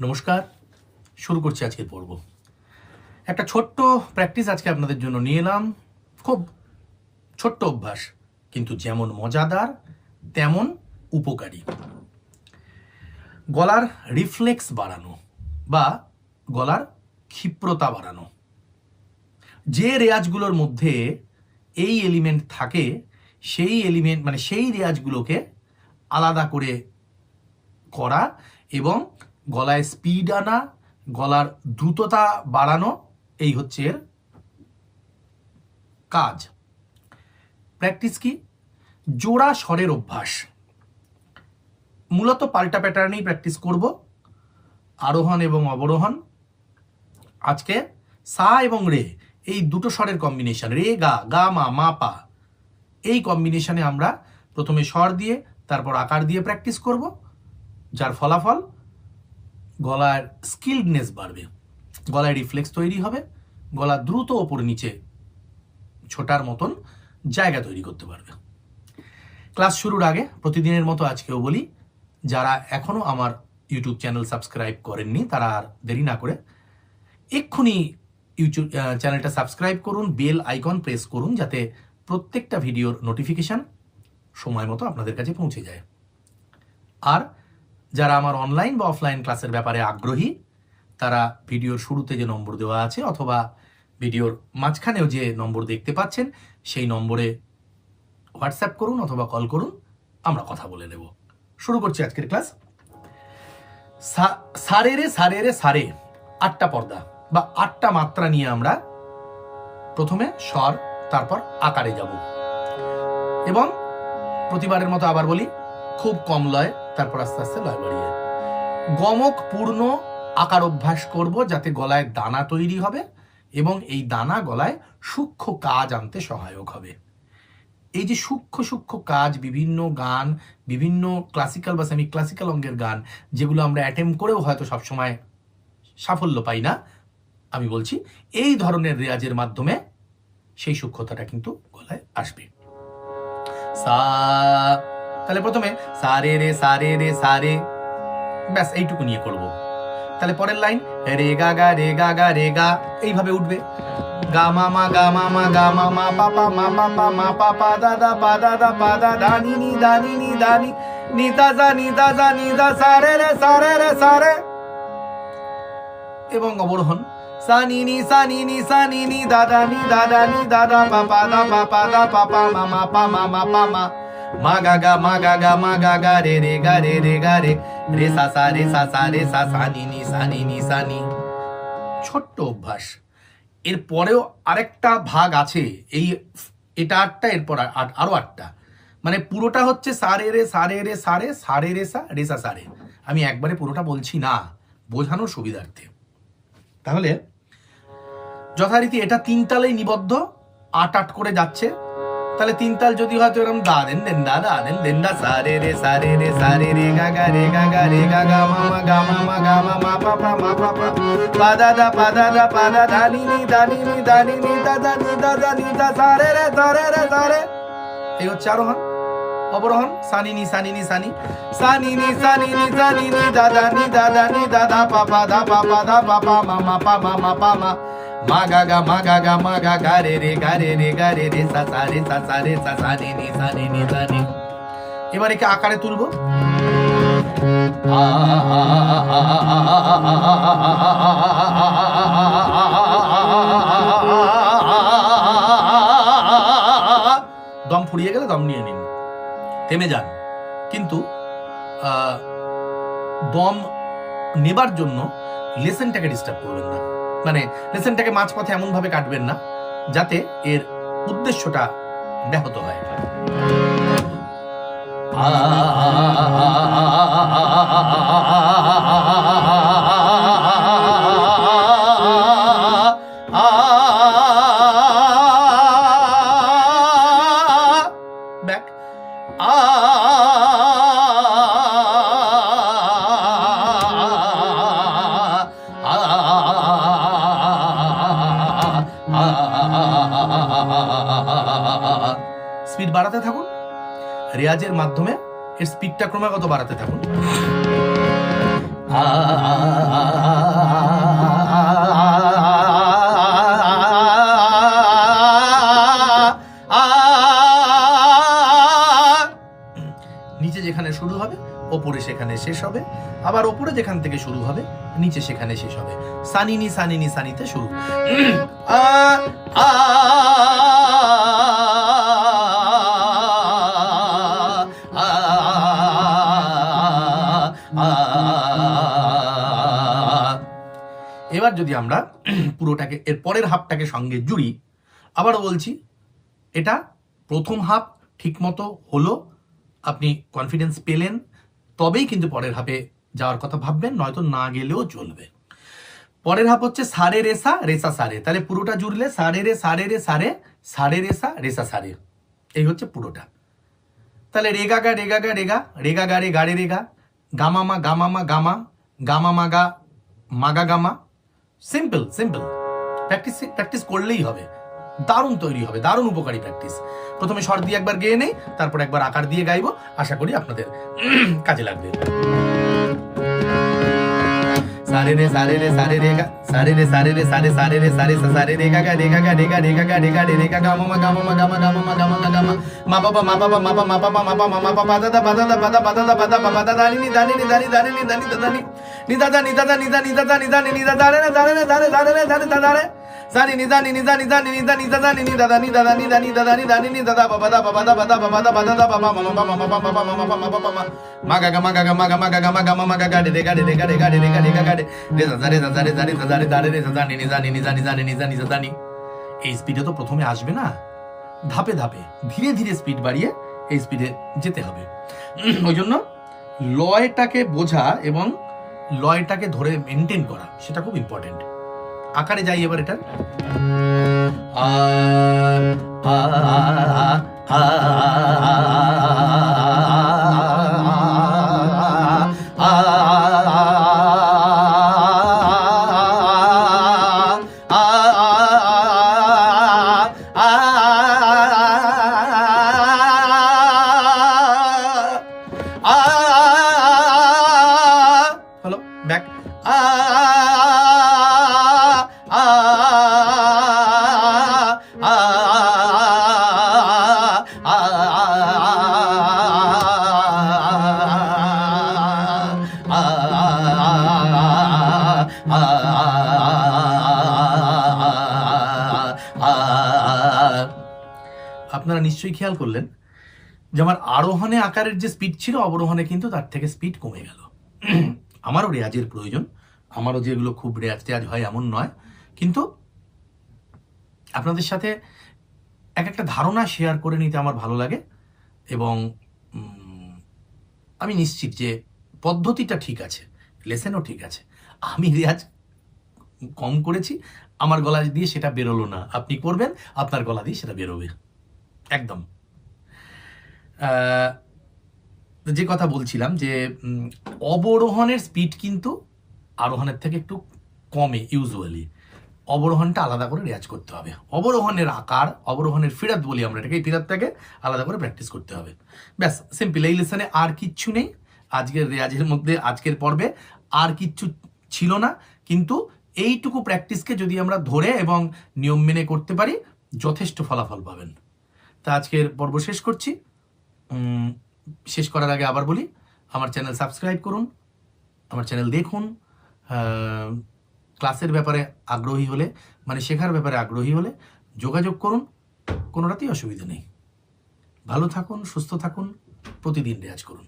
নমস্কার। শুরু করছি আজকের পর্ব। একটা ছোট্ট প্র্যাকটিস আজকে আপনাদের জন্য নিয়ে এলাম। খুব ছোট্ট অভ্যাস, কিন্তু যেমন মজাদার, তেমন উপকারী। গলার রিফ্লেক্স বাড়ানো বা গলার ক্ষিপ্রতা বাড়ানো। যে রেয়াজগুলোর মধ্যে এই এলিমেন্ট থাকে, সেই এলিমেন্ট মানে সেই রেয়াজগুলোকে আলাদা করে করা এবং গলায় স্পিড আনা, গলার দ্রুততা বাড়ানো, এই হচ্ছে এর কাজ। প্র্যাকটিস কি? জোড়া স্বরের অভ্যাস। মূলত পাল্টা প্যাটার্নেই প্র্যাকটিস করব। আরোহণ এবং অবরোহণ। আজকে সা এবং রে, এই দুটো স্বরের কম্বিনেশন রে, গা গা, মা মা, পা, এই কম্বিনেশনে আমরা প্রথমে স্বর দিয়ে, তারপর আকার দিয়ে প্র্যাকটিস করব, যার ফলাফল গলার স্কিলডনেস বাড়বে। গলায় রিফ্লেক্স তৈরি হবে, গলা দ্রুত ওপর নিচে ছোটার মতন জায়গা তৈরি করতে পারবে। ক্লাস শুরুর আগে প্রতিদিনের মতো আজকেও বলি, যারা এখনও আমার ইউটিউব চ্যানেল সাবস্ক্রাইব করেননি, তারা আর দেরি না করে এক্ষুনি ইউটিউব চ্যানেলটা সাবস্ক্রাইব করুন বেল আইকন প্রেস করুন, যাতে প্রত্যেকটা ভিডিওর নোটিফিকেশান সময় মতো আপনাদের কাছে পৌঁছে যায়। আর যারা আমার অনলাইন বা অফলাইন ক্লাসের ব্যাপারে আগ্রহী, তারা ভিডিওর শুরুতে যে নম্বর দেওয়া আছে অথবা ভিডিওর মাঝখানেও যে নম্বর দেখতে পাচ্ছেন, সেই নম্বরে হোয়াটসঅ্যাপ করুন অথবা কল করুন, আমরা কথা বলে নেব। শুরু করছি আজকের ক্লাস সারে রে সারে রে, সারে, আটটা পর্দা বা আটটা মাত্রা নিয়ে আমরা প্রথমে স্বর, তারপর আকারে যাব। এবং প্রতিবারের মতো আবার বলি, খুব কম লয় তারপর আস্তে আস্তে লয় বাড়িয়ে গমক পূর্ণ আকার অভ্যাস করব যাতে গলায় দানা তৈরি হবে এবং এই দানা গলায় সূক্ষ্ম কাজ আনতে সহায়ক হবে। এই যে সূক্ষ্ম সূক্ষ্ম কাজ, বিভিন্ন গান, বিভিন্ন ক্লাসিক্যাল বা সেমি ক্লাসিক্যাল অঙ্গের গান, যেগুলো আমরা অ্যাটেম্প করেও হয়তো সবসময় সাফল্য পাই না, আমি বলছি, এই ধরনের রেয়াজের মাধ্যমে সেই সূক্ষ্মতাটা কিন্তু গলায় আসবে। সা তাহলে প্রথমে সারে রে সারে রে, সারে। ব্যাস, এইটুকু নিয়ে করব। তাহলে পরের লাইন, রে গা গা, রে গা গা, রে গা, এইভাবে উঠবে। গা মা মা, গা মা মা, গা মা মা, পা পা মা পা পা মা, পা পা দা দা, পা দা দা, পা দা দা, নি নি দা, নি নি দা, নি। নি দা যা, নি দা যা, নি দা, সারে রে সারে রে, সারে। এবং অবরোহণ। সা, নি নি, সা, নি নি, সা, নি নি, দা দা, নি, দা দা, নি, দা দা, পা পা, দা, পা পা, দা, পা পা, মা মা, পা, মা মা, পা, মা। মা গা গা, মা গা গা, মা গা গা, রে রে গা, রে রে গা, রে। রে সা সা, রে সা সা, রে সা সা, নি নি, সা, নি নি, সা, নি। ছোট্ট অভ্যাস। এর পরেও আরেকটা ভাগ আছে। এই এটা আটটা, এরপর আর- আট- আরও আটটা। মানে পুরোটা হচ্ছে সারে রে সারে রে সারে সারে রে, সা রে সা সারে আমি একবারে পুরোটা বলছি না। বোঝানোর সুবিধার্থে। তাহলে যথারীতি এটা তিন তালেই নিবদ্ধ। আট আট করে যাচ্ছে। তাহলে তিন তাল যদি হয়তো এরকম দা দেন দেন দা দা দেন দেন দা সারে রে সারে রে সারে রে গা গা, রে, গা গা, রে, গা গা, মা মা, গা, মা মা, গা, মা মা, পা পা, মা, পা পা। পা, দা দা, পা, দা দা, পা, দা ধা নি নি, দা, নি নি, দা, নি নি, দা দা, নি, দা দা, নি, দা সারে রে সারে রে সারে এই হচ্ছে আরোহণ, অবরোহণ সানি নি সানি নি সানি সানি নি। সানি নি সানি নি, দা দা, নি, দা দা, নি, দা দা, পা পা, দা, পা পা, দা, পা পা, মা মা, পা, মা মা, পা, মা। মা গা গা মা গা গা রে রে গা রে রে গা রে রে সা সা রে সা সা রে সা সা নি নি সা নি নি সা নি এবার একে আকারে তুলবো? দম ফুরিয়ে গেলে দম নিয়ে নিন। থেমে যান। কিন্তু দম নেবার জন্য লেসেনটাকে ডিস্টার্ব করবেন না। মানে লেসেনটাকে মাঝপথে এমন ভাবে কাটবেন না যাতে এর উদ্দেশ্যটা ব্যাহত হয় ব্যাক স্পিড বাড়াতে থাকুন। রেয়াজের মাধ্যমে এর স্পিডটা ক্রমাগত বাড়াতে থাকুন। নিচে যেখানে শুরু হবে ওপরে সেখানে শেষ হবে আবার ওপরে যেখান থেকে শুরু হবে নিচে সেখানে শেষ হবে সানিনি সানিনি সানিতে শুরু আ এবার যদি আমরা পুরোটাকে এর পরের হাফটাকে সঙ্গে জুড়ি আবারও বলছি এটা প্রথম হাফ ঠিকমতো হলো আপনি কনফিডেন্স পেলেন তবেই কিন্তু পরের হাফে যাওয়ার কথা ভাববেন, নয়তো না গেলেও চলবে। পরের হাফ হচ্ছে সারে রেসা রেসা সারে। তাহলে পুরোটা জুড়লে সারে রে সারে রে, সারে সারে রেসা রেসা সারে। এই হচ্ছে পুরোটা। তাহলে রেগা গা রেগা গা রেগা রেগা গা, রে গাড়ে রেগা গামা মা গামা মা গামা গামা মাগা মাগা গামা সিম্পল সিম্পল। প্র্যাকটিস প্র্যাকটিস করলেই হবে। দারুণ তৈরি হবে দারুণ উপকারী প্র্যাকটিস প্রথমে স্বর দিয়ে একবার গেয়ে নেই তারপর একবার আকার দিয়ে গাইব আশা করি আপনাদের কাজে লাগবে सारे रे सारे रे सारे रे गा सारे रे सारे रे सारे सारे रे सारे सा सारे रे गा गा रे गा गा रे गा रे गा गा रे गा रे रे गा गा मा गा मा गा मा गा मा गा मा गा मा मा पा पा मा पा पा मा पा मा पा मा पा मा पा पा दा दा पा दा दा पा दा पा दा पा दा पा दा पा दा दा नी नी दा नी नी दा नी दा नी दा नी दा नी নিদাদা নিদাদা, নিদা নিদাদা, নিদা নিদা দাঁড়ে না দাঁড়ে না দাঁড়ে দাঁড়ে না দাঁড়ে তা জানি নিদা, নি, নিদা নিদা, নি, নিদা নিদা দানি দাদা, নি দাদা নি দা নি, দাদা, নি দা দাদা, বাবা দা বাবা দা বাবা মামা মামা মামা মামা মামা গা মাগা গা মাগা মাগা গা মাগা মামা গা রে গাড়ি রে গাড়ি গাড়ি রে গাড়ি গাড়ি রে জা রে জা রে। জা রে রে দাঁড়ে রে জা নি নি জানি নি জানি নি এই স্পিডে তো প্রথমে আসবে না? ধাপে ধাপে, ধীরে ধীরে স্পিড বাড়িয়ে এই স্পিডে যেতে হবে। ওই জন্য লয়টাকে বোঝা এবং লয়টাকে ধরে মেনটেন করা সেটা খুব ইম্পর্টেন্ট আকারে যাই এবার এটা আ আ আ হলো ব্যাক আ আ আপনারা নিশ্চয়ই খেয়াল করলেন যে আমার আরোহণে আকারের যে স্পিড ছিল অবরোহণে কিন্তু তার থেকে স্পিড কমে গেল আমারও রেয়াজের প্রয়োজন। আমারও যেগুলো খুব রেয়াজ টেয়াজ হয় এমন নয়। কিন্তু আপনাদের সাথে এক একটা ধারণা শেয়ার করে নিতে আমার ভালো লাগে এবং আমি নিশ্চিত যে পদ্ধতিটা ঠিক আছে লেসেনও ঠিক আছে। আমি রেয়াজ কম করেছি, আমার গলা দিয়ে সেটা বেরোলো না। আপনি করবেন, আপনার গলা দিয়ে সেটা বেরোবে। একদম। যে কথা বলছিলাম যে অবরোহণের স্পিড কিন্তু আরোহণের থেকে একটু কমে ইউজুয়ালি অবরোহণটা আলাদা করে রেয়াজ করতে হবে। অবরোহণের আকার, অবরোহণের ফিরাত বলি আমরা এটাকে, এই ফিরাতটাকে আলাদা করে প্র্যাকটিস করতে হবে। ব্যাস সিম্পল এই লেসনে আর কিচ্ছু নেই। আজকের রেয়াজের মধ্যে, আজকের পর্বে আর কিচ্ছু ছিল না। কিন্তু এইটুকু প্র্যাকটিসকে যদি আমরা ধরে এবং নিয়ম মেনে করতে পারি, যথেষ্ট ফলাফল পাবেন। তা আজকের পর্ব শেষ করছি। শেষ করার আগে আবার বলি, আমার চ্যানেল সাবস্ক্রাইব করুন, আমার চ্যানেল দেখুন ক্লাসের ব্যাপারে আগ্রহী হলে মানে শেখার ব্যাপারে আগ্রহী হলে যোগাযোগ করুন, কোনোটাতেই অসুবিধা নেই। ভালো থাকুন, সুস্থ থাকুন, প্রতিদিন রেয়াজ করুন।